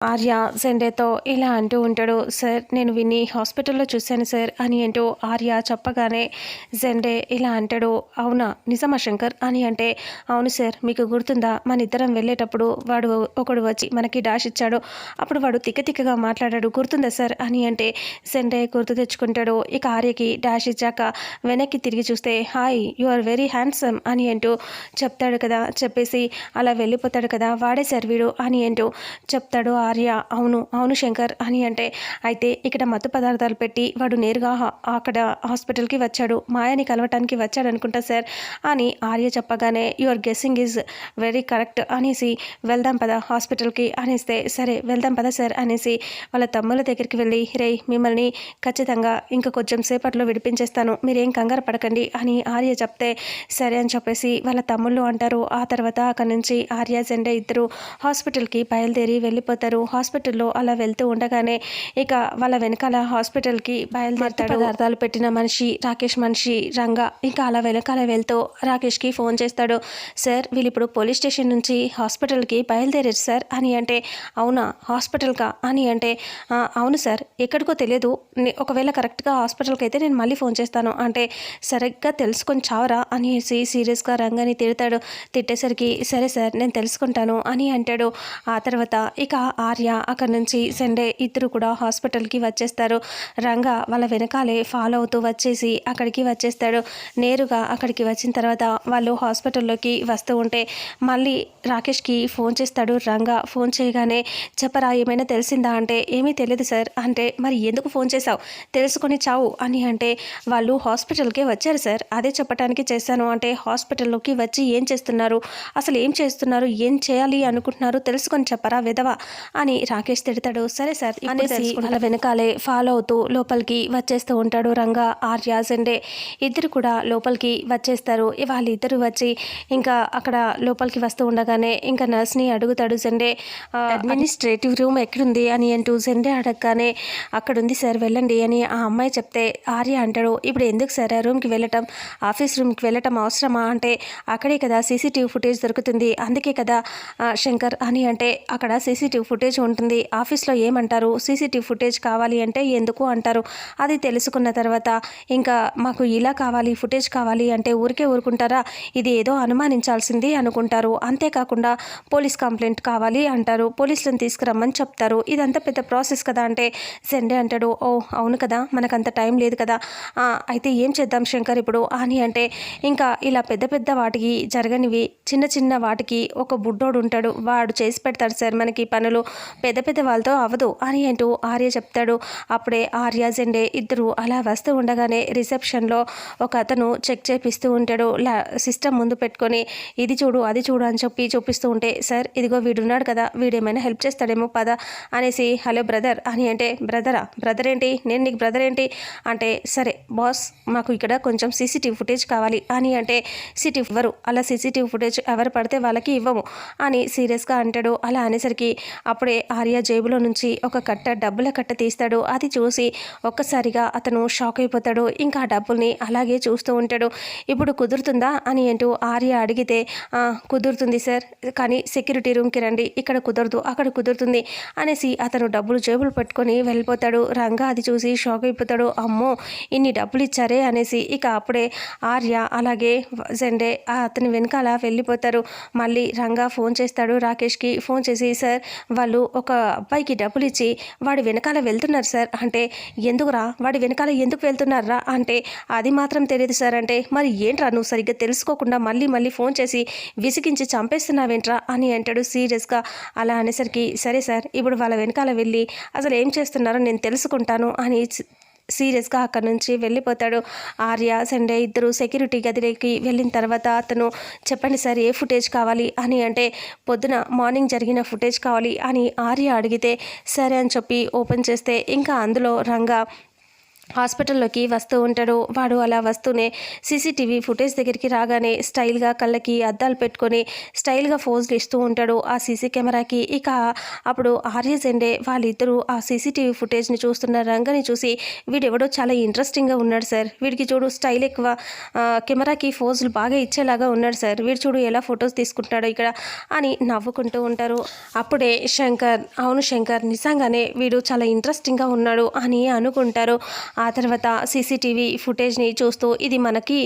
ఆర్య సెండేతో ఇలా అంటూ ఉంటాడు. సార్ నేను విని హాస్పిటల్లో చూశాను సార్ అని అంటూ ఆర్య చెప్పగానే జెండే ఇలా అంటాడు. అవునా? నిజమా శంకర్? అని అంటే అవును సార్ మీకు గుర్తుందా? మన ఇద్దరం వెళ్ళేటప్పుడు వాడు ఒకడు వచ్చి మనకి డాష్ ఇచ్చాడు. అప్పుడు వాడు తిక్క తిక్కగా మాట్లాడాడు. గుర్తుందా సార్? అని అంటే సెండే గుర్తు తెచ్చుకుంటాడు. ఇక ఆర్యకి డాష్ ఇచ్చాక వెనక్కి తిరిగి చూస్తే hi you are very handsome అని అంటూ చెప్తాడు కదా. చెప్పేసి అలా వెళ్ళిపోతాడు కదా. వాడే సార్ వీడు అని అంటూ చెప్తాడు ఆర్య అవును అవును శంకర్ అని అంటే అయితే ఇక్కడ మత్తు పదార్థాలు పెట్టి వాడు నేరుగా అక్కడ హాస్పిటల్కి వచ్చాడు. మాయని కలవటానికి వచ్చాడు అనుకుంటా సార్. అని ఆర్య చెప్పగానే your guessing is very correct అనేసి వెళ్దాం పద హాస్పిటల్కి అనేస్తే సరే వెళ్దాం పద సార్ అనేసి వాళ్ళ తమ్ముల దగ్గరికి వెళ్ళి రే మిమ్మల్ని ఖచ్చితంగా ఇంకా కొంచెం సేపట్లో విడిపించేస్తాను. మీరేం కంగారు పడకండి అని ఆర్య చెప్తే సరే అని చెప్పేసి వాళ్ళ తమ్ముళ్ళు అంటారు. ఆ తర్వాత అక్కడి నుంచి ఆర్య జెండే ఇద్దరు హాస్పిటల్కి బయలుదేరి వెళ్ళిపోతారు. హాస్పిటల్లో అలా వెళ్తూ ఉండగానే ఇక వాళ్ళ వెనకాల హాస్పిటల్కి బయలుదేరుతాడు. పదార్థాలు పెట్టిన మనిషి రాకేష్ మనిషి రంగా ఇంకా అలా వెనకాల వెళ్తూ రాకేష్కి ఫోన్ చేస్తాడు. సార్ వీళ్ళు ఇప్పుడు పోలీస్ స్టేషన్ నుంచి హాస్పిటల్కి బయలుదేరారు సార్ అని అంటే అవునా? హాస్పిటల్కా? అని అంటే అవును సార్. ఎక్కడికో తెలియదు. ఒకవేళ కరెక్ట్గా హాస్పిటల్కి అయితే నేను మళ్ళీ ఫోన్ చేస్తాను అంటే సరిగ్గా తెలుసుకొని చావరా? అనేసి సీరియస్గా రంగాని తిడతాడు. తిట్టేసరికి సరే సార్ నేను తెలుసుకుంటాను అని అంటాడు. ఆ తర్వాత ఇక ఆర్య అక్కడి నుంచి సండే ఇద్దరు కూడా హాస్పిటల్కి వచ్చేస్తారు. రంగా వాళ్ళ వెనకాలే ఫాలో అవుతూ వచ్చేసి అక్కడికి వచ్చేస్తాడు. నేరుగా అక్కడికి వచ్చిన తర్వాత వాళ్ళు హాస్పిటల్లోకి వస్తూ ఉంటే మళ్ళీ రాకేష్కి ఫోన్ చేస్తాడు. రంగా ఫోన్ చేయగానే చెప్పరా ఏమైనా తెలిసిందా? అంటే ఏమీ తెలియదు సార్. అంటే మరి ఎందుకు ఫోన్ చేశావు? తెలుసుకొని చావు అని అంటే వాళ్ళు హాస్పిటల్కే వచ్చారు సార్. అదే చెప్పడానికి చేశాను. అంటే హాస్పిటల్లోకి వచ్చి ఏం చేస్తున్నారు? అసలు ఏం చేస్తున్నారు? ఏం చేయాలి అనుకుంటున్నారు? తెలుసుకొని చెప్పరా విధవ? అని రాకేష్ తిడతాడు. సరే సార్ అనేసి వాళ్ళ వెనకాలే ఫాలో అవుతూ లోపలికి వచ్చేస్తూ ఉంటాడు రంగా ఆర్య జెండే. ఇద్దరు కూడా లోపలికి వచ్చేస్తారు. వాళ్ళిద్దరు వచ్చి ఇంకా అక్కడ లోపలికి వస్తూ ఉండగానే ఇంకా నర్స్ని అడుగుతాడు జెండే అడ్మినిస్ట్రేటివ్ రూమ్ ఎక్కడుంది? అని అంటూ జెండే అడగగానే అక్కడ ఉంది సార్ వెళ్ళండి అని ఆ అమ్మాయి చెప్తే ఆర్య అంటాడు ఇప్పుడు ఎందుకు సార్ ఆ రూమ్కి వెళ్ళటం? ఆఫీస్ రూమ్కి వెళ్ళటం అవసరమా? అంటే అక్కడే కదా సీసీటీవీ ఫుటేజ్ దొరుకుతుంది. అందుకే కదా శంకర్ అని అంటే అక్కడ సీసీటీవీ ఫుటేజ్ ఉంటుంది. ఆఫీస్లో ఏమంటారు? సీసీటీవీ ఫుటేజ్ కావాలి అంటే ఎందుకు అంటారు? అది తెలుసుకున్న తర్వాత ఇంకా మాకు ఇలా కావాలి ఫుటేజ్ కావాలి అంటే ఊరికే ఊరుకుంటారా? ఇది ఏదో అనుమానించాల్సింది అనుకుంటారు. అంతేకాకుండా పోలీస్ కంప్లైంట్ కావాలి అంటారు. పోలీసులను తీసుకురమ్మని చెప్తారు. ఇదంతా పెద్ద ప్రాసెస్ కదా అంటే సెండే అంటాడు. ఓ అవును కదా. మనకంత టైం లేదు కదా. అయితే ఏం చేద్దాం శంకర్ ఇప్పుడు? అని అంటే ఇంకా ఇలా పెద్ద పెద్ద వాటికి జరగనివి చిన్న చిన్న వాటికి ఒక బుడ్డోడు ఉంటాడు. వాడు చేసి పెడతాడు సార్ మనకి పనులు. పెద్ద పెద్ద వాళ్ళతో అవ్వదు అని అంటూ ఆర్య చెప్తాడు. అప్పుడే ఆర్య జెండే ఇద్దరు అలా వస్తూ ఉండగానే రిసెప్షన్లో ఒక అతను చెక్ చేపిస్తూ ఉంటాడు. లా సిస్టమ్ ముందు పెట్టుకొని ఇది చూడు అది చూడు అని చెప్పి చూపిస్తూ ఉంటే సార్ ఇదిగో వీడున్నాడు కదా వీడేమైనా హెల్ప్ చేస్తాడేమో పద అనేసి హలో బ్రదర్ అని అంటే బ్రదరా బ్రదర్ ఏంటి? నేను నీకు బ్రదర్ ఏంటి? అంటే సరే బాస్ మాకు ఇక్కడ కొంచెం సీసీటీవీ ఫుటేజ్ కావాలి అని అంటే సిటీ ఇవ్వరు అలా సీసీటీవీ ఫుటేజ్ ఎవరు పడితే వాళ్ళకి ఇవ్వము అని సీరియస్గా అంటాడు. అలా అనేసరికి అప్పుడే ఆర్య జేబులో నుంచి ఒక కట్ట డబ్బుల కట్ట తీస్తాడు. అది చూసి ఒక్కసారిగా అతను షాక్ అయిపోతాడు. ఇంకా ఆ డబ్బుల్ని అలాగే చూస్తూ ఉంటాడు. ఇప్పుడు కుదురుతుందా? అని అంటూ ఆర్య అడిగితే కుదురుతుంది సార్. కానీ సెక్యూరిటీ రూమ్కి రండి. ఇక్కడ కుదరదు. అక్కడ కుదురుతుంది. అనేసి అతను డబ్బులు జేబులు పట్టుకొని వెళ్ళిపోతాడు. రంగా అది చూసి షాక్ అయిపోతాడు. అమ్మో! ఇన్ని డబ్బులు ఇచ్చారే? అనేసి ఇక అప్పుడే ఆర్య అలాగే జెండే అతని వెనకాల వెళ్ళిపోతారు. మళ్ళీ రంగా ఫోన్ చేస్తాడు రాకేష్కి. ఫోన్ చేసి సార్ వాళ్ళు వాళ్ళు ఒక అబ్బాయికి డబ్బులు ఇచ్చి వాడి వెనకాల వెళ్తున్నారు సార్. అంటే ఎందుకురా? వాడి వెనకాల ఎందుకు వెళ్తున్నారా? అంటే అది మాత్రం తెలియదు సార్. అంటే మరి ఏంట్రా? నువ్వు సరిగ్గా తెలుసుకోకుండా మళ్ళీ మళ్ళీ ఫోన్ చేసి విసిగించి చంపేస్తున్నావేంట్రా? అని అంటాడు సీరియస్గా. అలా అనేసరికి సరే సార్ ఇప్పుడు వాళ్ళ వెనకాల వెళ్ళి అసలు ఏం చేస్తున్నారో నేను తెలుసుకుంటాను అని సీరియస్గా అక్కడ నుంచి వెళ్ళిపోతాడు. ఆర్య సండే ఇద్దరు సెక్యూరిటీ గదిలోకి వెళ్ళిన తర్వాత అతను చెప్పండి సార్ ఏ ఫుటేజ్ కావాలి? అని అంటే పొద్దున మార్నింగ్ జరిగిన ఫుటేజ్ కావాలి అని ఆర్య అడిగితే సరే అని చెప్పి ఓపెన్ చేస్తే ఇంకా అందులో రంగా హాస్పిటల్లోకి వస్తూ ఉంటాడు. వాడు అలా వస్తూనే సీసీటీవీ ఫుటేజ్ దగ్గరికి రాగానే స్టైల్గా కళ్ళకి అద్దాలు పెట్టుకొని స్టైల్గా ఫోజులు ఇస్తూ ఉంటాడు ఆ సీసీ కెమెరాకి. ఇక అప్పుడు ఆర్యజెండే వాళ్ళిద్దరూ ఆ సీసీటీవీ ఫుటేజ్ని చూస్తున్న రంగని చూసి వీడెవడో చాలా ఇంట్రెస్టింగ్గా ఉన్నాడు సార్. వీడికి చూడు స్టైల్ ఎక్కువ కెమెరాకి ఫోజులు బాగా ఇచ్చేలాగా ఉన్నాడు సార్. వీడు చూడు ఎలా ఫొటోస్ తీసుకుంటాడో ఇక్కడ అని నవ్వుకుంటూ ఉంటారు. అప్పుడే శంకర్ అవును శంకర్ నిజంగానే వీడు చాలా ఇంట్రెస్టింగ్గా ఉన్నాడు అని అనుకుంటారు. ఆ తర్వాత సీసీటీవీ ఫుటేజ్ని చూస్తూ ఇది మనకి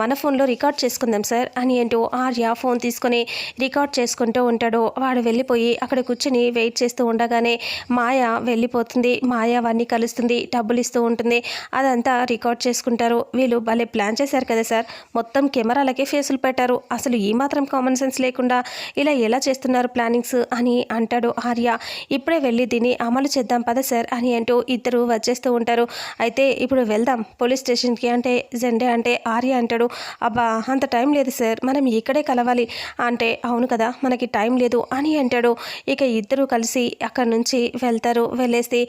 మన ఫోన్లో రికార్డ్ చేసుకుందాం సార్ అని అంటూ ఆర్య ఫోన్ తీసుకొని రికార్డ్ చేసుకుంటూ ఉంటాడు. వాడు వెళ్ళిపోయి అక్కడ కూర్చొని వెయిట్ చేస్తూ ఉండగానే మాయ వెళ్ళిపోతుంది. మాయ వాడిని కలుస్తుంది డబ్బులు ఇస్తూ ఉంటుంది. అదంతా రికార్డ్ చేసుకుంటారు. వీళ్ళు భలే ప్లాన్ చేశారు కదా సార్. మొత్తం కెమెరాలకే ఫేసులు పెట్టారు. అసలు ఈ మాత్రం కామన్ సెన్స్ లేకుండా ఇలా ఎలా చేస్తున్నారు ప్లానింగ్స్ అని అంటాడు ఆర్య. ఇప్పుడే వెళ్ళి దీన్ని అమలు చేద్దాం పద సార్ అని అంటూ ఇద్దరు వచ్చేస్తూ ఉంటారు. అయితే ఇప్పుడు వెళ్దాం పోలీస్ స్టేషన్కి అంటే జెండే అంటే ఆర్య అంటాడు అబ్బా అంత టైం లేదు సార్ మనం ఇక్కడే కలవాలి. అంటే అవును కదా మనకి టైం లేదు అని అంటాడు. ఇక ఇద్దరు కలిసి అక్కడ నుంచి వెళ్తారు. వెళ్ళేసి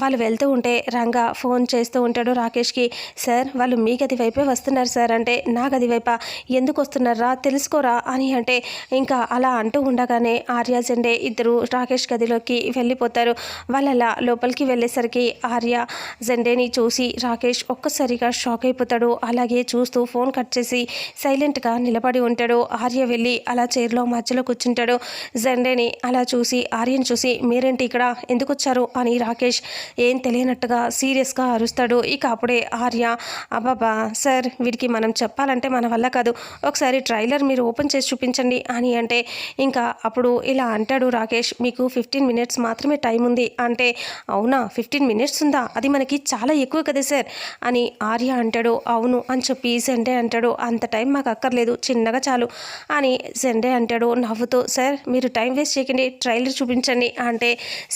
వాళ్ళు వెళ్తూ ఉంటే రంగా ఫోన్ చేస్తూ ఉంటాడు రాకేష్కి. సార్ వాళ్ళు మీ గది వైపే వస్తున్నారు సార్ అంటే నా గది వైపా? ఎందుకు వస్తున్నారా? తెలుసుకోరా? అని అంటే ఇంకా అలా అంటూ ఉండగానే ఆర్య జెండే ఇద్దరు రాకేష్ గదిలోకి వెళ్ళిపోతారు. వాళ్ళు అలా లోపలికి వెళ్ళేసరికి ఆర్య జెండేని చూసి రాకేష్ ఒక్కసారిగా షాక్ అయిపోతాడు. అలాగే చూస్తూ ఫోన్ కట్ చేసి సైలెంట్గా నిలబడి ఉంటాడు. ఆర్య వెళ్ళి అలా చైర్లో మధ్యలో కూర్చుంటాడు. జెండేని అలా చూసి ఆర్యను చూసి మీరేంటి ఇక్కడ? ఎందుకు వచ్చారు? అని రాకేష్ ఏం తెలియనట్టుగా సీరియస్గా అరుస్తాడు. ఇక అప్పుడే ఆర్య అబ్బాబా సార్ వీడికి మనం చెప్పాలంటే మన వల్ల కాదు. ఒకసారి ట్రైలర్ మీరు ఓపెన్ చేసి చూపించండి అని అంటే ఇంకా అప్పుడు ఇలా అంటాడు రాకేష్ మీకు ఫిఫ్టీన్ మినిట్స్ మాత్రమే టైం ఉంది అంటే అవునా? ఫిఫ్టీన్ మినిట్స్ ఉందా? అది మనకి చాలా ఎక్కువ కదా సార్? అని ఆర్య అంటాడు అవును అని చెప్పి సెండే అంటాడు అంత టైం మాకు అక్కర్లేదు చిన్నగా చాలు అని సెండే అంటాడు నవ్వుతూ సార్ మీరు టైం వేస్ట్ చేయకండి ట్రైలర్ చూపించండి అంటే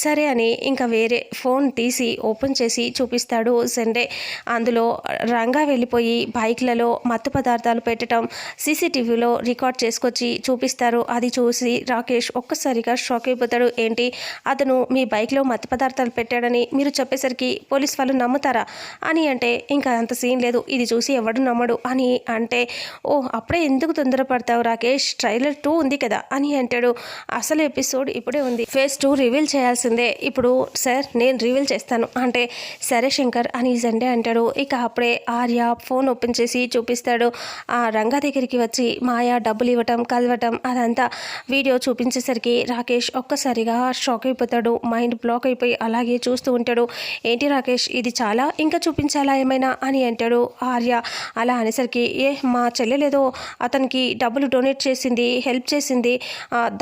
సరే అని ఇంకా వేరే ఫోన్ తీసి ఓపెన్ చేసి చూపిస్తాడు సెండే అందులో రంగా వెళ్ళిపోయి బైక్లలో మత్తు పదార్థాలు పెట్టడం సీసీటీవీలో రికార్డ్ చేసుకొచ్చి చూపిస్తారు. అది చూసి రాకేష్ ఒక్కసారిగా షాక్ అయిపోతాడు. ఏంటి? అతను మీ బైక్లో మత్తు పదార్థాలు పెట్టాడని మీరు చెప్పేసరికి పోలీస్ వాళ్ళు నమ్ముతారు? అని అంటే ఇంకా అంత సీన్ లేదు ఇది చూసి ఎవడు నమ్మడు అని అంటే ఓ అప్పుడే ఎందుకు తొందరపడతావు రాకేష్? ట్రైలర్ టూ ఉంది కదా అని అంటాడు. అసలు ఎపిసోడ్ ఇప్పుడే ఉంది. ఫేస్ టూ రివీల్ చేయాల్సిందే. ఇప్పుడు సార్ నేను రివీల్ చేస్తాను అంటే సరే శంకర్ అని జండే అంటాడు. ఇక అప్పుడే ఆర్య ఫోన్ ఓపెన్ చేసి చూపిస్తాడు. ఆ రంగా దగ్గరికి వచ్చి మాయా డబ్బులు ఇవ్వటం కలవటం అదంతా వీడియో చూపించేసరికి రాకేష్ ఒక్కసారిగా షాక్ అయిపోతాడు. మైండ్ బ్లాక్ అయిపోయి అలాగే చూస్తూ ఉంటాడు. ఏంటి రాకేష్ ఇది చాలా ఇంకా చూపించాలా ఏమైనా అని అంటాడు ఆర్య. అలా అనేసరికి ఏ మా చెల్లెలేదో అతనికి డబ్బులు డొనేట్ చేసింది హెల్ప్ చేసింది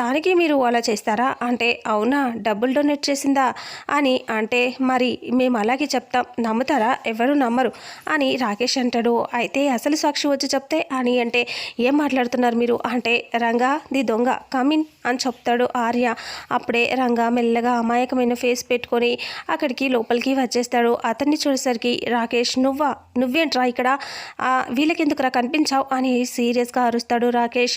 దానికి మీరు అలా చేస్తారా? అంటే అవునా డబ్బులు డొనేట్ చేసిందా? అని అంటే మరి మేము అలాగే చెప్తాం. నమ్ముతారా? ఎవరు నమ్మరు అని రాకేష్ అంటాడు. అయితే అసలు సాక్షి వచ్చి చెప్తే అని అంటే ఏం మాట్లాడుతున్నారు మీరు? అంటే రంగా ది దొంగ కమిన్ అని చెప్తాడు ఆర్య. అప్పుడే రంగా మెల్లగా అమాయకమైన ఫేస్ పెట్టుకొని అక్కడికి లోపలికి వచ్చేస్తాడు. అతన్ని చూసేసరికి రాకేష్ నువ్వా? నువ్వేంట్రా ఇక్కడ? వీళ్ళకెందుకురా కనిపించావు? అని సీరియస్గా అరుస్తాడు రాకేష్.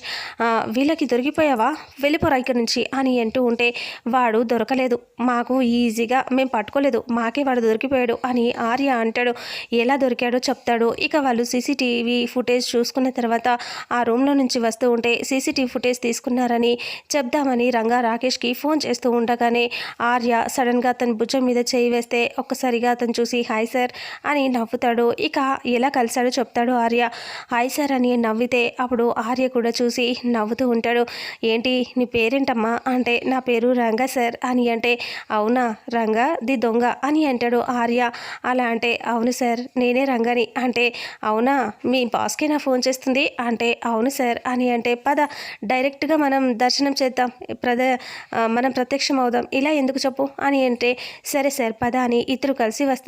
వీళ్ళకి దొరికిపోయావా? వెళ్ళిపోరా ఇక్కడ నుంచి అని అంటూ ఉంటే వాడు దొరకలేదు. మాకు ఈజీగా మేము పట్టుకోలేదు. మాకే వాడు దొరికిపోయాడు అని ఆర్య అంటాడు. ఎలా దొరికాడో చెప్తాడు. ఇక వాళ్ళు సీసీటీవీ ఫుటేజ్ చూసుకున్న తర్వాత ఆ రూమ్లో నుంచి వస్తూ ఉంటే సీసీటీవీ ఫుటేజ్ తీసుకున్నారని చెప్దామని రంగా రాకేష్కి ఫోన్ చేస్తూ ఉండగానే ఆర్య సడన్గా అతని భుజం మీద చేయి వేస్తే ఒక్కసారిగా అతను చూసి హాయ్ సార్ అని నవ్వుతాడు. ఇక ఎలా కలిశాడో చెప్తాడు ఆర్య. హాయ్ సార్ అని నవ్వితే అప్పుడు ఆర్య కూడా చూసి నవ్వుతూ ఉంటాడు. ఏంటి నీ పేరేంటమ్మా? అంటే నా పేరు రంగా సార్ అని అంటే అవునా? రంగా ది దొంగ అని అంటాడు ఆర్య. అలా అంటే అవును సార్ నేనే రంగని. అంటే అవునా? మీ బాస్కే నా ఫోన్ చేస్తుంది. అంటే అవును సార్ అని అంటే పద డైరెక్ట్గా మనం దర్శనం చేద్దాం. ప్రద మనం ప్రత్యక్షం అవుదాం ఇలా ఎందుకు చెప్పు? అని అంటే సరే సార్ పద అని ఇద్దరు కలిసి వస్తారు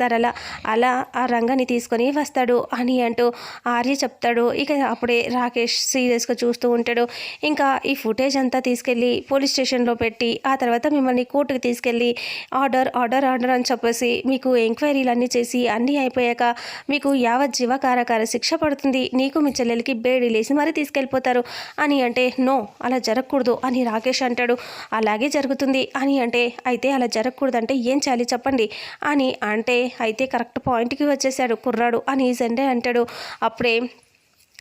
అలా ఆ రంగాన్ని తీసుకొని వస్తాడు. అని అంటూ ఆర్య చెప్తాడు. ఇక అప్పుడే రాకేష్ సీరియస్గా చూస్తూ ఉంటాడు. ఇంకా ఈ ఫుటేజ్ అంతా తీసుకెళ్ళి పోలీస్ స్టేషన్లో పెట్టి ఆ తర్వాత మిమ్మల్ని కోర్టుకు తీసుకెళ్ళి ఆర్డర్ ఆర్డర్ ఆర్డర్ అని చెప్పేసి మీకు ఎంక్వైరీలు అన్నీ చేసి అన్నీ అయిపోయాక మీకు యావత్ జీవ కారాకార శిక్ష పడుతుంది. నీకు మీ చెల్లెలకి బేడి లేసి మరీ తీసుకెళ్ళిపోతారు. అని అంటే నో అలా జరగకూడదు అని రాకేష్ అంటాడు. అలాగే జరుగుతుంది అని అంటే అయితే అలా జరగకూడదు అంటే ఏం చేయాలి చెప్పండి అని అంటే అయితే కరెక్ట్ పాయింట్కి వచ్చేసాడు. కుర్రాడు అని జెండే అంటాడు. అప్పుడే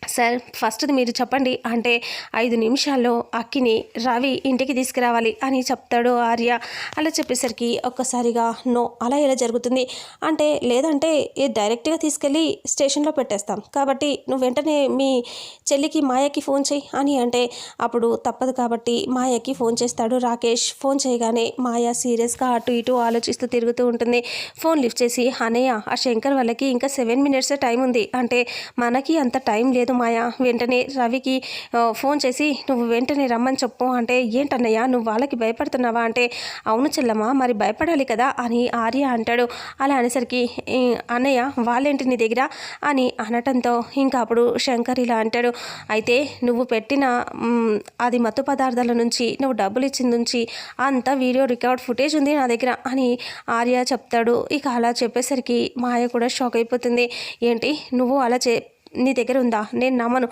సార్ ఫస్ట్ది మీరు చెప్పండి. అంటే ఐదు నిమిషాల్లో అక్కిని రవి ఇంటికి తీసుకురావాలి అని చెప్తాడు ఆర్య. అలా చెప్పేసరికి ఒక్కసారిగా నో అలా ఎలా జరుగుతుంది? అంటే లేదంటే డైరెక్ట్గా తీసుకెళ్ళి స్టేషన్లో పెట్టేస్తాం. కాబట్టి నువ్వు వెంటనే మీ చెల్లికి మాయకి ఫోన్ చేయి అని అంటే అప్పుడు తప్పదు కాబట్టి మాయకి ఫోన్ చేస్తాడు రాకేష్. ఫోన్ చేయగానే మాయ సీరియస్గా అటు ఇటు ఆలోచిస్తూ తిరుగుతూ ఉంటుంది. ఫోన్ లిఫ్ట్ చేసి అనయ్య ఆ శంకర్ వాళ్ళకి ఇంకా సెవెన్ మినిట్సే టైం ఉంది. అంటే మనకి అంత టైం లేదు. లేదు మాయా. వెంటనే రవికి ఫోన్ చేసి నువ్వు వెంటనే రమ్మని చెప్పు. అంటే ఏంటన్నయ్యా నువ్వు వాళ్ళకి భయపడుతున్నావా? అంటే అవును చెల్లమ్మా మరి భయపడాలి కదా అని ఆర్య అంటాడు. అలా అనేసరికి అన్నయ్య వాళ్ళేంటి నీ దగ్గర? అని అనటంతో ఇంకా అప్పుడు శంకర్ ఇలా అంటాడు. అయితే నువ్వు పెట్టిన అది మత్తు పదార్థాల నుంచి నువ్వు డబ్బులు ఇచ్చిన నుంచి అంత వీడియో రికార్డ్ ఫుటేజ్ ఉంది నా దగ్గర అని ఆర్య చెప్తాడు. ఇక అలా చెప్పేసరికి మాయ కూడా షాక్ అయిపోతుంది. ఏంటి నువ్వు అలా చే నీ దగ్గర ఉందా? నేను నమ్మను.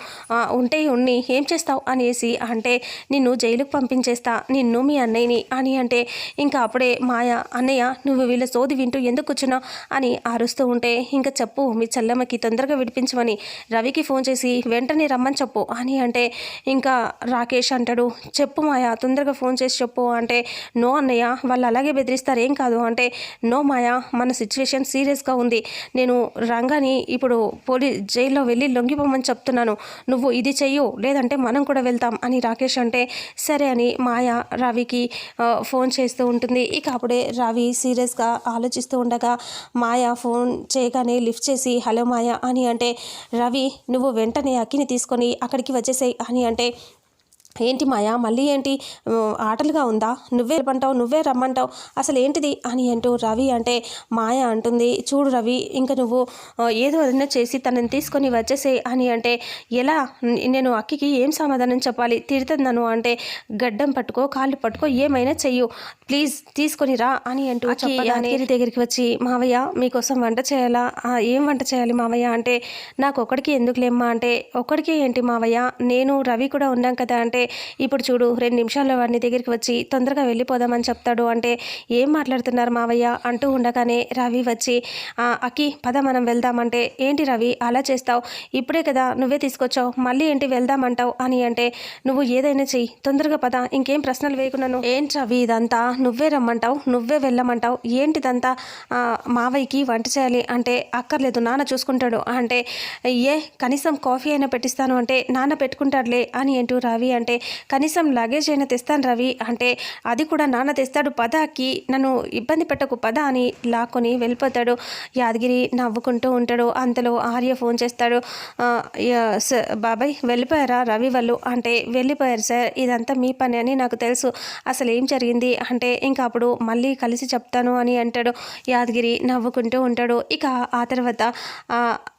ఉంటే ఉన్ని ఏం చేస్తావు? అనేసి అంటే నిన్ను జైలుకు పంపించేస్తా. నిన్ను మీ అన్నయ్యని అని అంటే ఇంకా అప్పుడే మాయ అన్నయ్య నువ్వు వీళ్ళ సోది వింటూ ఎందుకు వచ్చినా అని అరుస్తూ ఉంటే ఇంకా చెప్పు మీ చెల్లమ్మకి తొందరగా విడిపించమని రవికి ఫోన్ చేసి వెంటనే రమ్మని చెప్పు. అని అంటే ఇంకా రాకేష్ అంటాడు చెప్పు మాయ తొందరగా ఫోన్ చేసి చెప్పు. అంటే నో అన్నయ్య వాళ్ళు అలాగే బెదిరిస్తారు ఏం కాదు. అంటే నో మాయ మన సిచ్యువేషన్ సీరియస్గా ఉంది. నేను రంగాని ఇప్పుడు పోలీస్ జైల్లో వెళ్ళి లొంగిపోమని చెప్తున్నాను. నువ్వు ఇది చెయ్యు లేదంటే మనం కూడా వెళ్తాం అని రాకేష్ అంటే సరే అని మాయ రవికి ఫోన్ చేస్తూ ఉంటుంది. ఇక అప్పుడే రవి సీరియస్గా ఆలోచిస్తూ ఉండగా మాయ ఫోన్ చేయగానే లిఫ్ట్ చేసి హలో మాయ అని అంటే రవి నువ్వు వెంటనే అక్కిని తీసుకొని అక్కడికి వచ్చేసాయి అని అంటే ఏంటి మాయా? మళ్ళీ ఏంటి? ఆటలుగా ఉందా? నువ్వే రమ్మంటావు నువ్వే రమ్మంటావు. అసలు ఏంటిది? అని అంటూ రవి అంటే మాయ అంటుంది చూడు రవి ఇంకా నువ్వు ఏదో ఏదైనా చేసి తనని తీసుకొని వచ్చేసే అని అంటే ఎలా? నేను అక్కికి ఏం సమాధానం చెప్పాలి? తిడుతున్నాను అంటే గడ్డం పట్టుకో కాళ్ళు పట్టుకో ఏమైనా చెయ్యు. ప్లీజ్ తీసుకొని రా అని అంటూ చెప్పగానే దగ్గరికి వచ్చి మావయ్య మీకోసం వంట చేయాలా? ఏం వంట చేయాలి మావయ్య? అంటే నాకు ఒకడికి ఎందుకులేమ్మా? అంటే ఒక్కడికే ఏంటి మావయ్య? నేను రవి కూడా ఉన్నాం కదా అంటే ఇప్పుడు చూడు రెండు నిమిషాల్లో వాడిని దగ్గరికి వచ్చి తొందరగా వెళ్ళిపోదామని చెప్తాడు. అంటే ఏం మాట్లాడుతున్నారు మావయ్య? అంటూ ఉండగానే రవి వచ్చి అక్కి పద మనం వెళ్దామంటే ఏంటి రవి అలా చేస్తావు? ఇప్పుడే కదా నువ్వే తీసుకొచ్చావు. మళ్ళీ ఏంటి వెళ్దామంటావు? అని అంటే నువ్వు ఏదైనా చెయ్యి. తొందరగా పద. ఇంకేం ప్రశ్నలు వేయకున్నాను. ఏంటి రవి ఇదంతా? నువ్వే రమ్మంటావు? నువ్వే వెళ్ళమంటావు? ఏంటిదంతా? మావయ్యకి వంట చేయాలి. అంటే అక్కర్లేదు నాన్న చూసుకుంటాడు. అంటే ఏ కనీసం కాఫీ అయినా పెట్టిస్తాను. అంటే నాన్న పెట్టుకుంటాడులే అని అంటూ రవి అంటే కనీసం లగేజ్ అయినా తెస్తాను రవి. అంటే అది కూడా నాన్న తెస్తాడు పదాకి. నన్ను ఇబ్బంది పెట్టకు పద అని లాక్కొని వెళ్ళిపోతాడు. యాదగిరి నవ్వుకుంటూ ఉంటాడు. అంతలో ఆర్య ఫోన్ చేస్తాడు. బాబాయ్ వెళ్ళిపోయారా రవి వాళ్ళు? అంటే వెళ్ళిపోయారు సార్. ఇదంతా మీ పని అని నాకు తెలుసు. అసలు ఏం జరిగింది? అంటే ఇంకా అప్పుడు మళ్ళీ కలిసి చెప్తాను అని అంటాడు. యాదగిరి నవ్వుకుంటూ ఉంటాడు. ఇక ఆ తర్వాత